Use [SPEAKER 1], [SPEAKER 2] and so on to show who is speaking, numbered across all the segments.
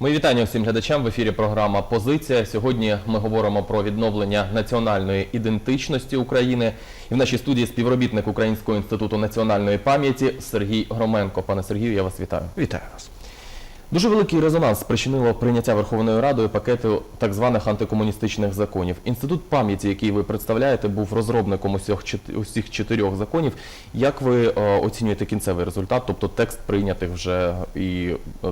[SPEAKER 1] Мої вітання всім глядачам в ефірі. Програма Позиція. Сьогодні ми говоримо про відновлення національної ідентичності України. І в нашій студії співробітник Українського інституту національної пам'яті Сергій Громенко. Пане Сергію, я вас вітаю.
[SPEAKER 2] Вітаю вас.
[SPEAKER 1] Дуже великий резонанс спричинило прийняття Верховною Радою пакету так званих антикомуністичних законів. Інститут пам'яті, який ви представляєте, був розробником усіх, чот- усіх чотирьох законів. Як ви е, оцінюєте кінцевий результат, тобто текст прийнятих вже і е,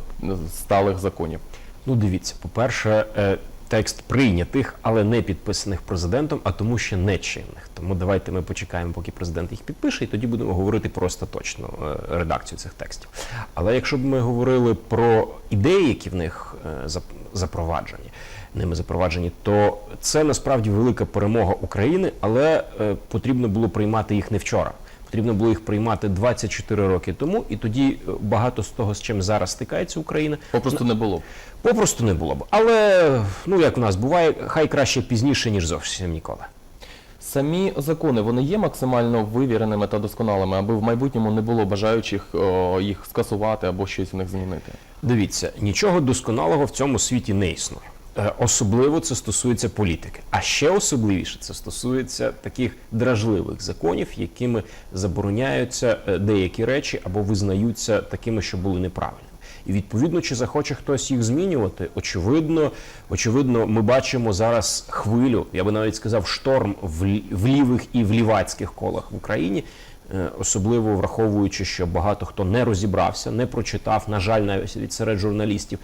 [SPEAKER 1] сталих законів?
[SPEAKER 2] Ну, дивіться, по-перше, е, текст прийнятих, але не підписаних президентом, а тому що не чинних. Тому давайте ми почекаємо, поки президент їх підпише, і тоді будемо говорити про остаточну е, редакцію цих текстів. Але якщо б ми говорили про ідеї, які в них е, запроваджені, ними запроваджені, то це насправді велика перемога України, але е, потрібно було приймати їх не вчора. Потрібно було їх приймати 24 роки тому, і тоді е, багато з того, з чим зараз стикається Україна,
[SPEAKER 1] Попросту не було.
[SPEAKER 2] Попросту не було б. Але ну як в нас буває, хай краще пізніше, ніж зовсім ніколи.
[SPEAKER 1] Самі закони вони є максимально вивіреними та досконалими, аби в майбутньому не було бажаючих о, їх скасувати або щось в них змінити.
[SPEAKER 2] Дивіться, нічого досконалого в цьому світі не існує. Е, Особливо це стосується політики. А ще особливіше це стосується таких дражливих законів, якими забороняються е, деякі речі або визнаються такими, що були неправильними. І відповідно, чи захоче хтось їх змінювати, очевидно, очевидно, ми бачимо зараз хвилю, я би навіть сказав, шторм в, лівих і в лівацьких колах в Україні, особливо враховуючи, що багато хто не розібрався, не прочитав, на жаль, навіть від серед журналістів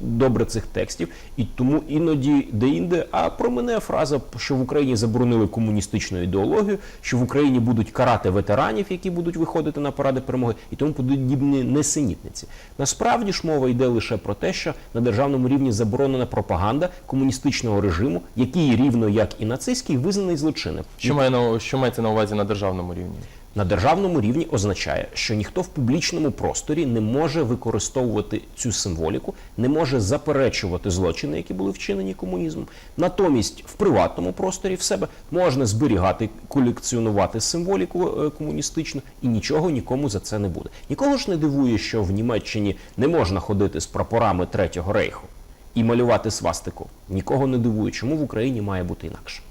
[SPEAKER 2] добре цих текстів, і тому іноді де-інде, а про мене фраза, що в Україні заборонили комуністичну ідеологію, що в Україні будуть карати ветеранів, які будуть виходити на паради перемоги, і тому подібні несенітниці. Насправді ж мова йде лише про те, що на державному рівні заборонена пропаганда комуністичного режиму, який рівно як і нацистський, визнаний злочинним.
[SPEAKER 1] Що, має на, що мається на увазі на державному рівні?
[SPEAKER 2] На державному рівні означає, що ніхто в публічному просторі не може використовувати цю символіку, не може заперечувати злочини, які були вчинені комунізмом. Натомість в приватному просторі в себе можна зберігати, колекціонувати символіку е, комуністичну, і нічого нікому за це не буде. Нікого ж не дивує, що в Німеччині не можна ходити з прапорами Третього рейху і малювати свастику. Нікого не дивує, чому в Україні має бути інакше.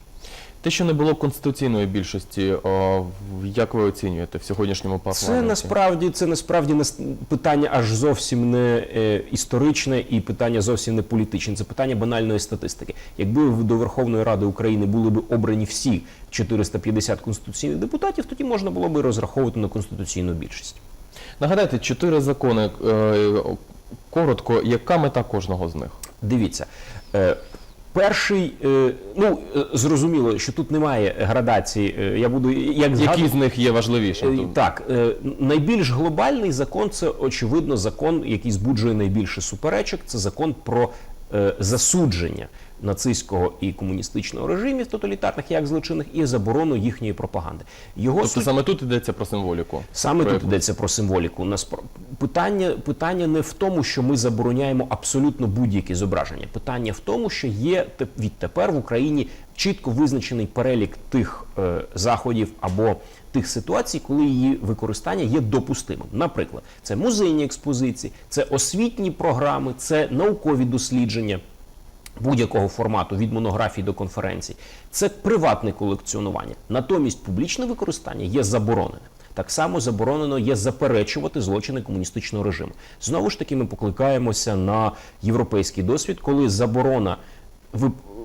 [SPEAKER 1] Те, що не було конституційної більшості, о, як ви оцінюєте в сьогоднішньому парламенті?
[SPEAKER 2] Це насправді це насправді питання аж зовсім не е, історичне і питання зовсім не політичне. Це питання банальної статистики. Якби до Верховної Ради України були б обрані всі 450 конституційних депутатів, тоді можна було б розраховувати на конституційну більшість.
[SPEAKER 1] Нагадайте, чотири закони. Е, коротко, яка мета кожного з них?
[SPEAKER 2] Дивіться. Перший, е, ну е, зрозуміло, що тут немає градації. е, Я буду як згад...
[SPEAKER 1] Які з них є важливіші?
[SPEAKER 2] Так, найбільш глобальний закон це очевидно закон, який збуджує найбільше суперечок. Це закон про засудження нацистського і комуністичного режимів тоталітарних як злочинних і заборону їхньої пропаганди. Його
[SPEAKER 1] Тобто
[SPEAKER 2] суть-
[SPEAKER 1] саме тут йдеться про символіку.
[SPEAKER 2] Саме
[SPEAKER 1] Про
[SPEAKER 2] тут йдеться про символіку. Наспро- Питання, питання не в тому, що ми забороняємо абсолютно будь-які зображення. Питання в тому, що є те- відтепер в Україні чітко визначений перелік тих е, заходів або тих ситуацій, коли її використання є допустимим. Наприклад, це музейні експозиції, це освітні програми, це наукові дослідження будь-якого формату від монографій до конференцій. Це приватне колекціонування. Натомість публічне використання є забороненим. Так само заборонено є заперечувати злочини комуністичного режиму. Знову ж таки, ми покликаємося на європейський досвід, коли заборона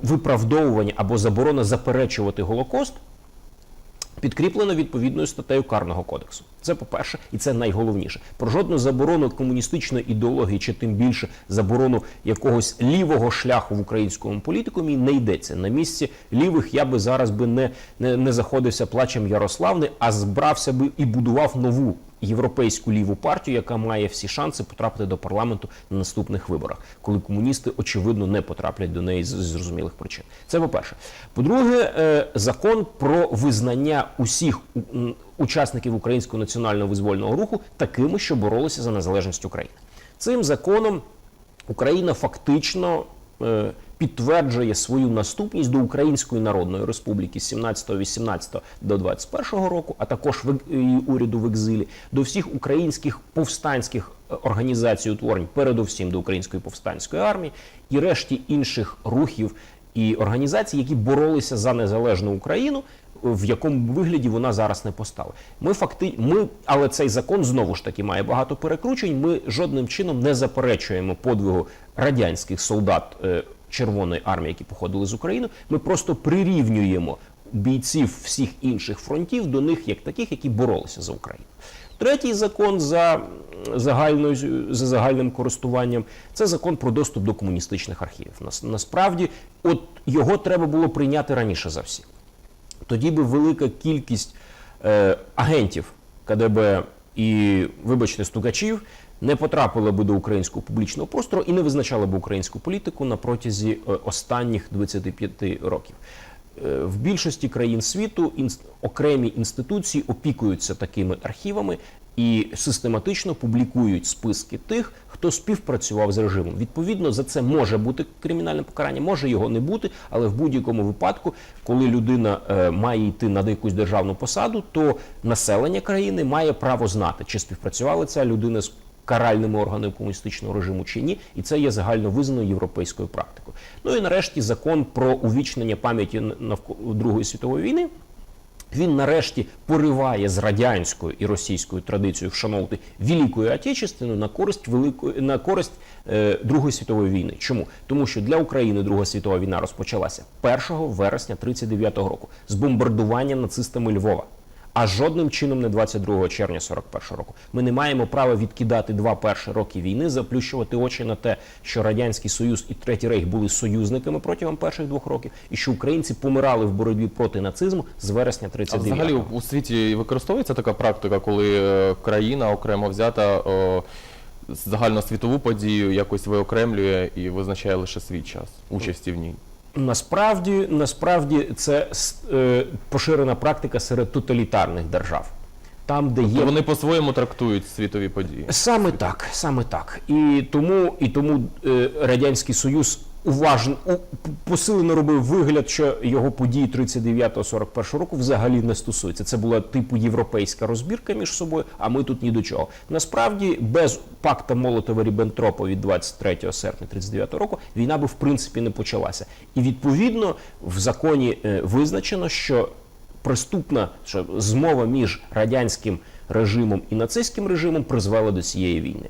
[SPEAKER 2] виправдовування або заборона заперечувати Голокост підкріплено відповідною статтею Карного кодексу. Це по-перше, і це найголовніше. Про жодну заборону комуністичної ідеології, чи тим більше заборону якогось лівого шляху в українському політикумі не йдеться. На місці лівих я би зараз би не, не, не заходився плачем Ярославни, а збрався би і будував нову європейську ліву партію, яка має всі шанси потрапити до парламенту на наступних виборах, коли комуністи очевидно не потраплять до неї з зрозумілих причин. Це по-перше. По-друге, е, закон про визнання усіх учасників українського національного визвольного руху такими, що боролися за незалежність України. Цим законом Україна фактично е, підтверджує свою наступність до Української Народної Республіки з 17-18 до 21 року, а також в уряду в екзилі, до всіх українських повстанських е, організацій утворень, передовсім до Української повстанської армії і решті інших рухів і організацій, які боролися за незалежну Україну, в якому вигляді вона зараз не постала. Ми факти, ми, але цей закон знову ж таки має багато перекручень. Ми жодним чином не заперечуємо подвигу радянських солдат е, Червоної армії, які походили з України. Ми просто прирівнюємо бійців всіх інших фронтів до них як таких, які боролися за Україну. Третій закон за, загальною, за загальним користуванням це закон про доступ до комуністичних архівів. Нас, насправді, от його треба було прийняти раніше за всіх. Тоді би велика кількість е, агентів КДБ і, вибачте, стукачів не потрапила би до українського публічного простору і не визначала б українську політику на протязі е, останніх 25 років. В більшості країн світу окремі інституції опікуються такими архівами і систематично публікують списки тих, хто співпрацював з режимом. Відповідно, за це може бути кримінальне покарання, може його не бути, але в будь-якому випадку, коли людина е, має йти на якусь державну посаду, то населення країни має право знати, чи співпрацювала ця людина з каральними органами комуністичного режиму чи ні, і це є загально визнаною європейською практикою. Ну і нарешті закон про увічнення пам'яті навколо Другої світової війни. Він нарешті пориває з радянською і російською традицією вшановувати Великою Отечественну на користь великої на користь е, Другої світової війни. Чому? Тому що для України Друга світова війна розпочалася 1 вересня 39-го року з бомбардування нацистами Львова. А жодним чином не 22 червня 41 року. Ми не маємо права відкидати два перші роки війни, заплющувати очі на те, що радянський союз і третій рейх були союзниками протягом перших двох років, і що українці помирали в боротьбі проти нацизму з вересня
[SPEAKER 1] А
[SPEAKER 2] 39
[SPEAKER 1] взагалі у світі використовується така практика, коли е, країна окремо взята о, загальносвітову подію якось виокремлює і визначає лише свій час участі в ній.
[SPEAKER 2] Насправді, насправді це е, поширена практика серед тоталітарних держав. Там, де
[SPEAKER 1] тобто
[SPEAKER 2] є
[SPEAKER 1] вони по-своєму трактують світові події.
[SPEAKER 2] Саме так, саме так. І тому, і тому е, Радянський Союз уважно посилено робив вигляд, що його події 39-41 року взагалі не стосуються. Це була типу європейська розбірка між собою, а ми тут ні до чого. Насправді, без пакта Молотова Ріббентропа від 23 серпня 39 року війна би в принципі не почалася. І відповідно в законі е, визначено, що преступна що змова між радянським режимом і нацистським режимом призвела до цієї війни.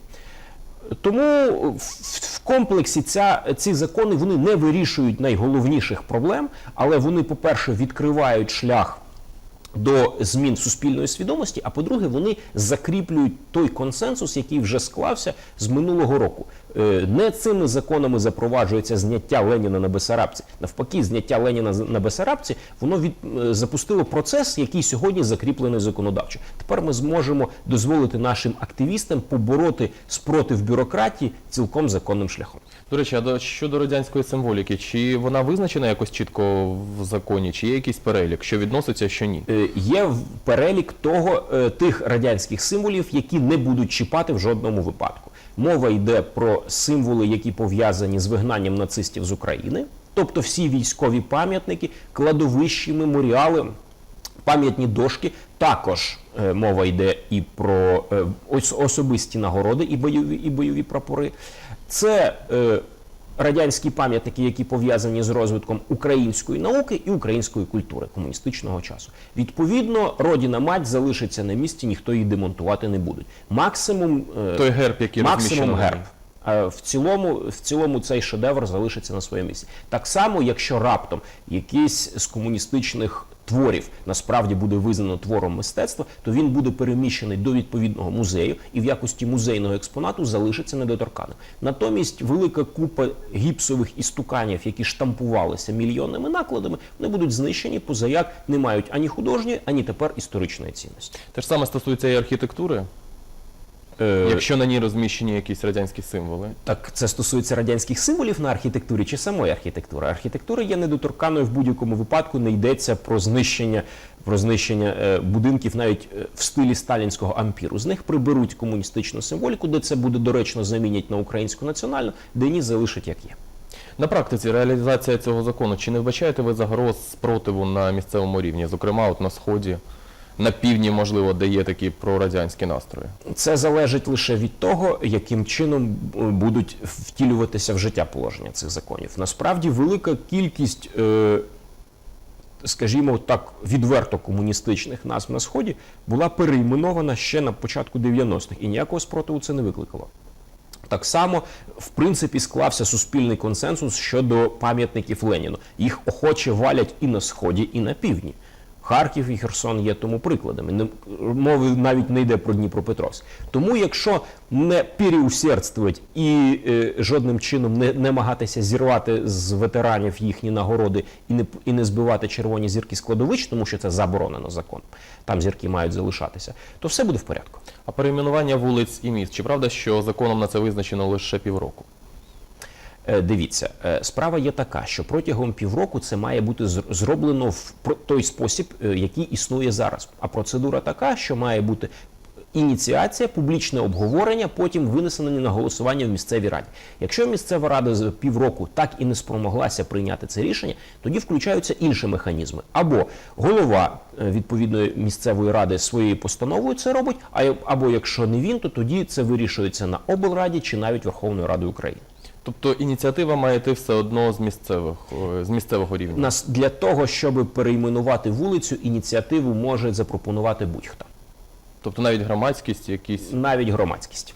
[SPEAKER 2] Тому в, комплексі ця, ці закони вони не вирішують найголовніших проблем, але вони, по-перше, відкривають шлях до змін суспільної свідомості, а по-друге, вони закріплюють той консенсус, який вже склався з минулого року. Е, Не цими законами запроваджується зняття Леніна на Бесарабці. Навпаки, зняття Леніна на Бесарабці воно від, е, запустило процес, який сьогодні закріплений законодавчо. Тепер ми зможемо дозволити нашим активістам побороти спротив бюрократії цілком законним шляхом.
[SPEAKER 1] До речі, а до, щодо радянської символіки, чи вона визначена якось чітко в законі, чи є якийсь перелік, що відноситься, що ні?
[SPEAKER 2] Є перелік того е, тих радянських символів, які не будуть чіпати в жодному випадку. Мова йде про символи, які пов'язані з вигнанням нацистів з України, тобто всі військові пам'ятники, кладовищі, меморіали, пам'ятні дошки. Також е, мова йде і про е, особисті нагороди і бойові, і бойові прапори. Це радянські пам'ятники, які пов'язані з розвитком української науки і української культури комуністичного часу. Відповідно, родіна мать залишиться на місці, ніхто її демонтувати не буде. Максимум е,
[SPEAKER 1] Той герб, який
[SPEAKER 2] максимум герб. В цілому, в цілому цей шедевр залишиться на своєму місці. Так само, якщо раптом якийсь з комуністичних творів насправді буде визнано твором мистецтва, то він буде переміщений до відповідного музею і в якості музейного експонату залишиться недоторканим. Натомість велика купа гіпсових істуканів, які штампувалися мільйонними накладами, вони будуть знищені, позаяк не мають ані художньої, ані тепер історичної цінності.
[SPEAKER 1] Те ж саме стосується і архітектури,
[SPEAKER 2] Е,
[SPEAKER 1] якщо на ній розміщені якісь радянські символи.
[SPEAKER 2] Так це стосується радянських символів на архітектурі чи самої архітектури. Архітектура є недоторканою в будь-якому випадку. Не йдеться про знищення, про знищення е, будинків навіть е, в стилі сталінського ампіру. З них приберуть комуністичну символіку, де це буде доречно замінять на українську національну, де ні залишать як є.
[SPEAKER 1] На практиці реалізація цього закону, чи не вбачаєте ви загроз спротиву на місцевому рівні, зокрема от на Сході, на півдні, можливо, де є такі прорадянські настрої?
[SPEAKER 2] Це залежить лише від того, яким чином е, будуть втілюватися в життя положення цих законів. Насправді, велика кількість, е, скажімо так, відверто комуністичних назв на сході була перейменована ще на початку 90-х, і ніякого спротиву це не викликало. Так само, в принципі, склався суспільний консенсус щодо пам'ятників Леніну. Їх охоче валять і на сході, і на півдні. Харків і Херсон є тому прикладами. Не- Мови навіть не йде про Дніпропетровськ. Тому, якщо не переусердствувати і е, жодним чином не намагатися зірвати з ветеранів їхні нагороди і не, і не збивати червоні зірки складовищ, тому що це заборонено законом, там зірки мають залишатися, то все буде в порядку.
[SPEAKER 1] А перейменування вулиць і міст, чи правда, що законом на це визначено лише півроку?
[SPEAKER 2] Е, Дивіться, е, справа є така, що протягом півроку це має бути зр- зроблено в той спосіб, е, який існує зараз. А процедура така, що має бути ініціація, публічне обговорення, потім винесення на голосування в місцевій раді. Якщо місцева рада за півроку так і не спромоглася прийняти це рішення, тоді включаються інші механізми. Або голова відповідної місцевої ради своєю постановою це робить, або якщо не він, то тоді це вирішується на облраді чи навіть Верховною Радою України.
[SPEAKER 1] Тобто ініціатива має йти все одно з місцевих з місцевого рівня.
[SPEAKER 2] Нас для того, щоб перейменувати вулицю, ініціативу може запропонувати будь-хто,
[SPEAKER 1] Тобто навіть громадськість, якісь
[SPEAKER 2] навіть громадськість.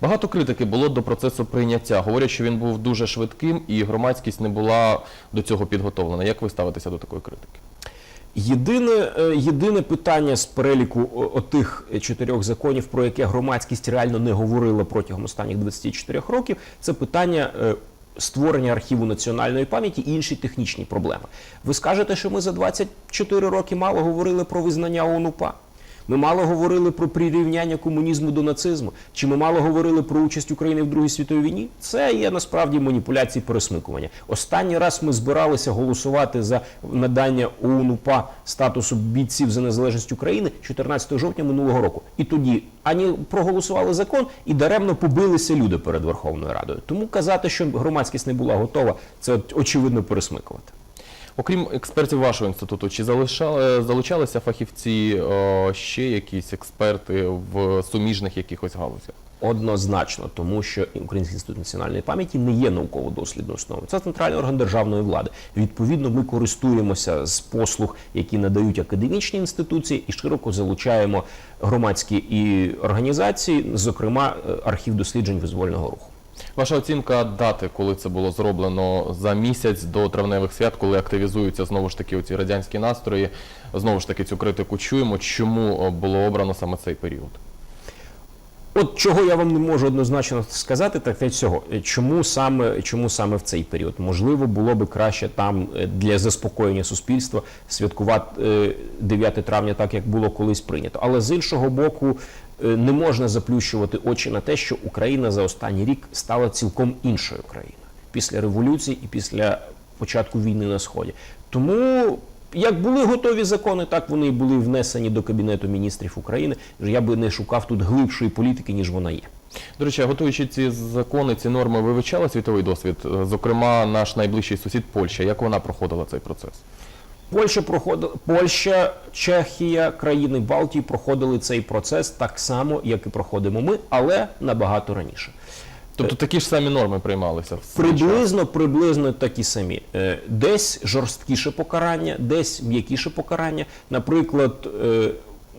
[SPEAKER 1] багато критики було до процесу прийняття. Говорять, що він був дуже швидким, і громадськість не була до цього підготовлена. Як ви ставитеся до такої критики?
[SPEAKER 2] Єдине, е, єдине питання з переліку отих чотирьох законів, про яке громадськість реально не говорила протягом останніх 24 років, це питання. е, Створення архіву національної пам'яті і інші технічні проблеми. Ви скажете, що ми за 24 роки мало говорили про визнання ОНУПА? Ми мало говорили про прирівняння комунізму до нацизму? Чи ми мало говорили про участь України в Другій світовій війні? Це є насправді маніпуляції пересмикування. Останній раз ми збиралися голосувати за надання ОУН-УПА статусу бійців за незалежність України 14 жовтня минулого року. І тоді ані проголосували закон і даремно побилися люди перед Верховною Радою. Тому казати, що громадськість не була готова, це очевидно пересмикувати.
[SPEAKER 1] Окрім експертів вашого інституту, чи залишали, залучалися фахівці е, ще якісь експерти в суміжних якихось галузях?
[SPEAKER 2] Однозначно, тому що Український інститут національної пам'яті не є науково-дослідною основою. Це центральний орган державної влади. Відповідно, ми користуємося з послуг, які надають академічні інституції, і широко залучаємо громадські і організації, зокрема е, архів досліджень визвольного руху.
[SPEAKER 1] Ваша оцінка дати, коли це було зроблено за місяць до травневих свят, коли активізуються знову ж таки оці радянські настрої, знову ж таки цю критику чуємо. Чому е, було обрано саме цей період?
[SPEAKER 2] От чого я вам не можу однозначно сказати, так це цього. Чому саме, чому саме в цей період? Можливо, було би краще там е, для заспокоєння суспільства святкувати е, 9 травня, так як було колись прийнято. Але з іншого боку, е, не можна заплющувати очі на те, що Україна за останній рік стала цілком іншою країною після революції і після початку війни на сході. Тому. Як були готові закони, так вони і були внесені до Кабінету міністрів України. Я би не шукав тут глибшої політики, ніж вона є.
[SPEAKER 1] До речі, готуючи ці закони, ці норми, ви вивчали світовий досвід? Е, Зокрема, наш найближчий сусід Польща. Як вона проходила цей процес?
[SPEAKER 2] Польща проходила Польща, Чехія, країни Балтії проходили цей процес так само, як і проходимо ми, але набагато раніше.
[SPEAKER 1] Тобто такі ж самі норми приймалися?
[SPEAKER 2] Приблизно, приблизно такі самі. Е, Десь жорсткіше покарання, десь м'якіше покарання. Наприклад, е,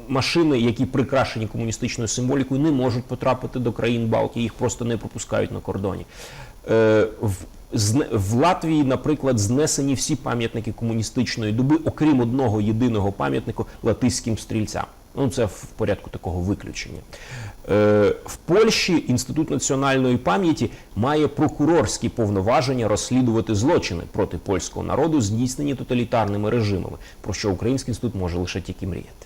[SPEAKER 2] машини, які прикрашені комуністичною символікою, не можуть потрапити до країн Балтії, їх просто не пропускають на кордоні. В, в Латвії, наприклад, знесені всі пам'ятники комуністичної доби, окрім одного єдиного пам'ятнику латиським стрільцям. Ну, це в порядку такого виключення. Е, в Польщі Інститут національної пам'яті має прокурорські повноваження розслідувати злочини проти польського народу, здійснені тоталітарними режимами, про що Український інститут може лише тільки мріяти.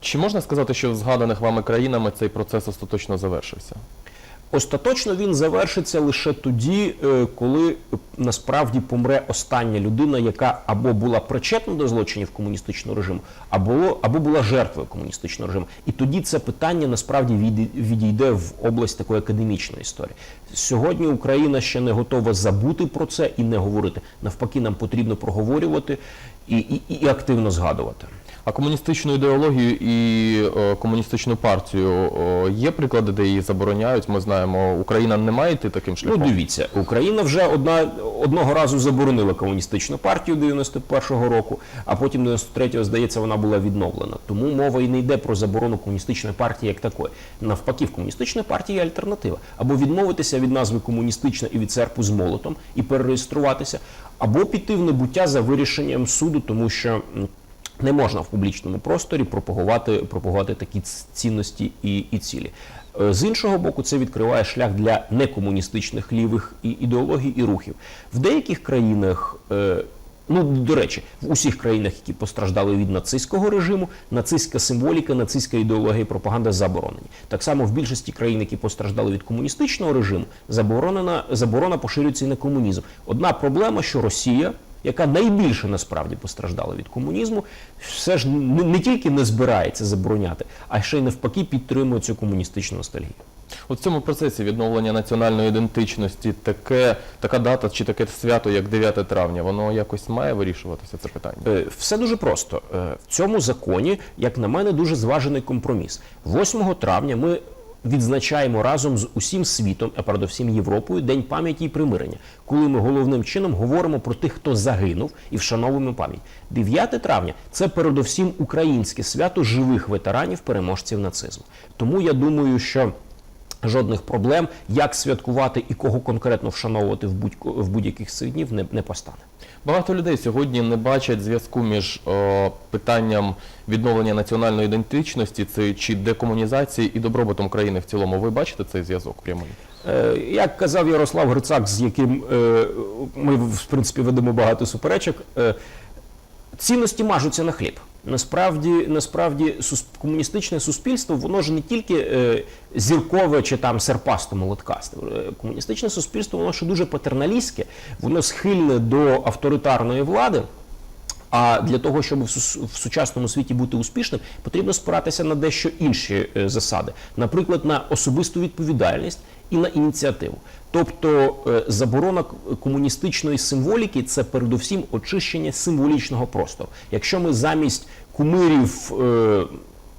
[SPEAKER 1] Чи можна сказати, що в згаданих вами країнами цей процес остаточно завершився?
[SPEAKER 2] Остаточно він завершиться лише тоді, е, коли насправді помре остання людина, яка або була причетна до злочинів комуністичного режиму, або, або була жертвою комуністичного режиму. І тоді це питання насправді відійде в область такої академічної історії. Сьогодні Україна ще не готова забути про це і не говорити. Навпаки, нам потрібно проговорювати і, і, і активно згадувати.
[SPEAKER 1] А комуністичну ідеологію і е, комуністичну партію е, є приклади, де її забороняють. Ми знаємо, Україна не має йти таким шляхом.
[SPEAKER 2] Ну, дивіться, Україна вже одна одного разу заборонила комуністичну партію 91-го року, а потім 93-го, здається, вона була відновлена. Тому мова і не йде про заборону комуністичної партії як такої. Навпаки, в комуністичної партії є альтернатива. Або відмовитися від назви комуністична і від серпу з молотом і перереєструватися, або піти в небуття за вирішенням суду, тому що. Не можна в публічному просторі пропагувати, пропагувати такі цінності і, і цілі. Е, З іншого боку, це відкриває шлях для некомуністичних лівих і- ідеологій і рухів. В деяких країнах, е, ну до речі, в усіх країнах, які постраждали від нацистського режиму, нацистська символіка, нацистська ідеологія і пропаганда заборонені. Так само в більшості країн, які постраждали від комуністичного режиму, заборонена заборона поширюється і на комунізм. Одна проблема, що Росія яка найбільше насправді постраждала від комунізму, все ж не, не тільки не збирається забороняти, а ще й навпаки підтримує цю комуністичну ностальгію.
[SPEAKER 1] От в цьому процесі відновлення національної ідентичності таке, така дата чи таке свято, як 9 травня, воно якось має вирішуватися це питання.
[SPEAKER 2] Е, Все дуже просто. Е, В цьому законі, як на мене, дуже зважений компроміс. 8 травня ми відзначаємо разом з усім світом, а передусім Європою, День пам'яті і примирення, коли ми головним чином говоримо про тих, хто загинув, і вшановуємо пам'ять. 9 травня це передусім українське свято живих ветеранів, переможців нацизму. Тому я думаю, що жодних проблем, як святкувати і кого конкретно вшановувати в будь в будь-яких цих днів не, не постане.
[SPEAKER 1] Багато людей сьогодні не бачать зв'язку між е, питанням відновлення національної ідентичності це чи декомунізації і добробутом країни в цілому. Ви бачите цей зв'язок прямий?
[SPEAKER 2] Е, Як казав Ярослав Грицак, з яким е, ми в принципі ведемо багато суперечок, е, цінності мажуться на хліб. Насправді, насправді, комуністичне суспільство, воно ж не тільки е, зіркове чи там серпасто молоткасте. Комуністичне суспільство, воно ще дуже патерналістське, воно схильне до авторитарної влади. А для того, щоб в, сучасному світі бути успішним, потрібно спиратися на дещо інші е, засади, наприклад, на особисту відповідальність і на ініціативу. Тобто е, заборона комуністичної символіки це передусім очищення символічного простору. Якщо ми замість кумирів.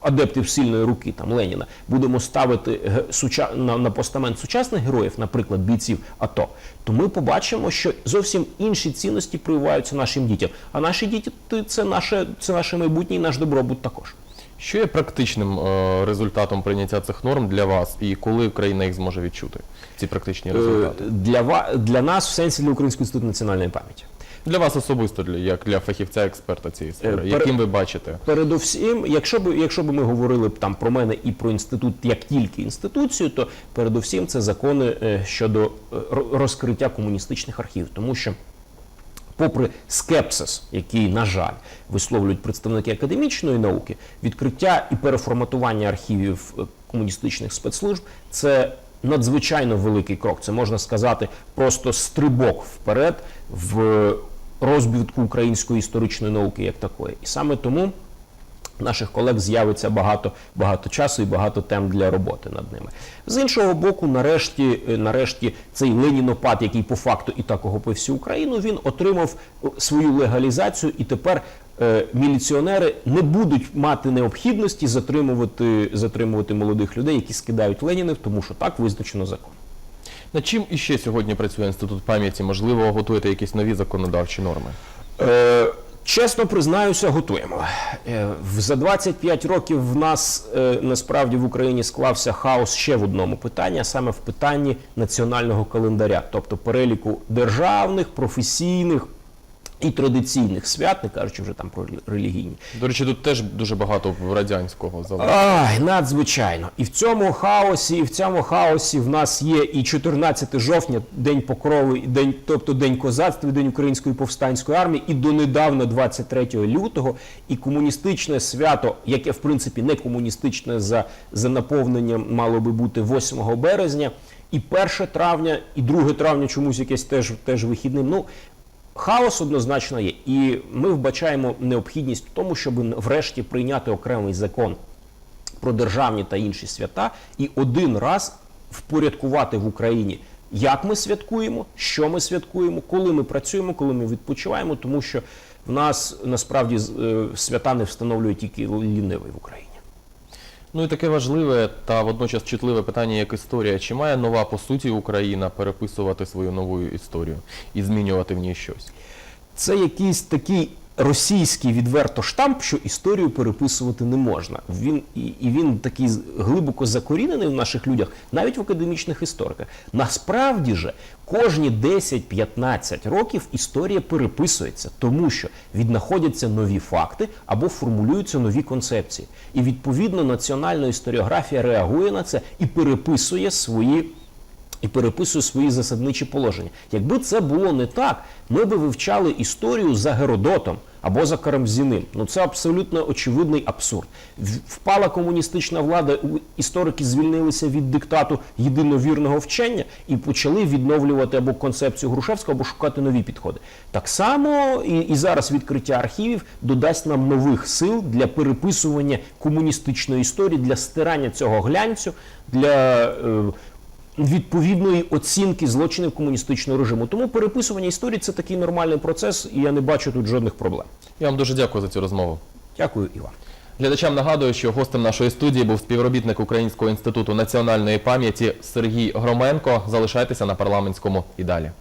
[SPEAKER 2] Адептів сильної руки там Леніна будемо ставити суча- на, на постамент сучасних героїв, наприклад, бійців АТО, то ми побачимо, що зовсім інші цінності прививаються нашим дітям. А наші діти це наше, це наше майбутнє і наш добробут також.
[SPEAKER 1] Що є практичним е, результатом прийняття цих норм для вас, і коли Україна їх зможе відчути? Ці практичні результати?
[SPEAKER 2] Е, Для, ва- для нас, в сенсі для Українського інституту національної пам'яті.
[SPEAKER 1] Для вас особисто, для як для фахівця експерта цієї сфери,
[SPEAKER 2] Е, пере-
[SPEAKER 1] яким ви бачите?
[SPEAKER 2] Передусім, якщо б якщо б ми говорили б там про мене і про інститут як тільки інституцію, то передусім це закони е, щодо е, ро- розкриття комуністичних архівів, тому що. Попри скепсис, який, на жаль, висловлюють представники академічної науки, відкриття і переформатування архівів е, комуністичних спецслужб це надзвичайно великий крок. Це можна сказати просто стрибок вперед в розвитку української історичної науки як такої. І саме тому наших колег з'явиться багато, багато часу і багато тем для роботи над ними. З іншого боку, нарешті, е, нарешті цей ленінопад, який по факту і так охопив всю Україну, він отримав е, свою легалізацію, і тепер е, міліціонери не будуть мати необхідності затримувати, затримувати молодих людей, які скидають Ленінів, тому що так визначено закон.
[SPEAKER 1] Над чим іще сьогодні працює інститут пам'яті? Можливо, готуєте якісь нові законодавчі норми?
[SPEAKER 2] Е, чесно признаюся, готуємо. Е, за 25 років в нас е, насправді в Україні склався хаос ще в одному питанні, а саме в питанні національного календаря, тобто переліку державних, професійних і традиційних свят, не кажучи вже там про релігійні.
[SPEAKER 1] До речі, тут теж дуже багато радянського.
[SPEAKER 2] Ай, надзвичайно. І в цьому хаосі, і в цьому хаосі в нас є і 14 жовтня, День Покрови, день, тобто День козацтва, День Української повстанської армії, і донедавна 23 лютого, і комуністичне свято, яке в принципі не комуністичне за, за наповненням мало би бути 8 березня. і 1 травня, і 2 травня чомусь якесь теж, теж вихідним. Ну, хаос однозначно є. І ми вбачаємо необхідність в тому, щоб врешті прийняти окремий закон про державні та інші свята і один раз впорядкувати в Україні, як ми святкуємо, що ми святкуємо, коли ми працюємо, коли ми відпочиваємо, тому що в нас насправді е, свята не встановлює тільки лінивий в Україні.
[SPEAKER 1] Ну і таке важливе та водночас чутливе питання, як історія. Чи має нова по суті Україна переписувати свою нову історію і змінювати в ній щось?
[SPEAKER 2] Це якийсь такий російський відверто штамп, що історію переписувати не можна. Він і, і він такий глибоко закорінений в наших людях, навіть в академічних істориках. Насправді же кожні 10-15 років історія переписується, тому що віднаходяться нові факти або формулюються нові концепції. І відповідно національна історіографія реагує на це і переписує свої і переписує свої засадничі положення. Якби це було не так, ми би вивчали історію за Геродотом або за Карамзіним. Ну це абсолютно очевидний абсурд. Впала комуністична влада, історики звільнилися від диктату єдиновірного вчення і почали відновлювати або концепцію Грушевського, або шукати нові підходи. Так само і, і зараз відкриття архівів додасть нам нових сил для переписування комуністичної історії, для стирання цього глянцю, для е, відповідної оцінки злочинів комуністичного режиму. Тому переписування історії це такий нормальний процес, і я не бачу тут жодних проблем.
[SPEAKER 1] Я вам дуже дякую за цю розмову.
[SPEAKER 2] Дякую, Іван.
[SPEAKER 1] Глядачам нагадую, що гостем нашої студії був співробітник Українського інституту національної пам'яті Сергій Громенко. Залишайтеся на парламентському і далі.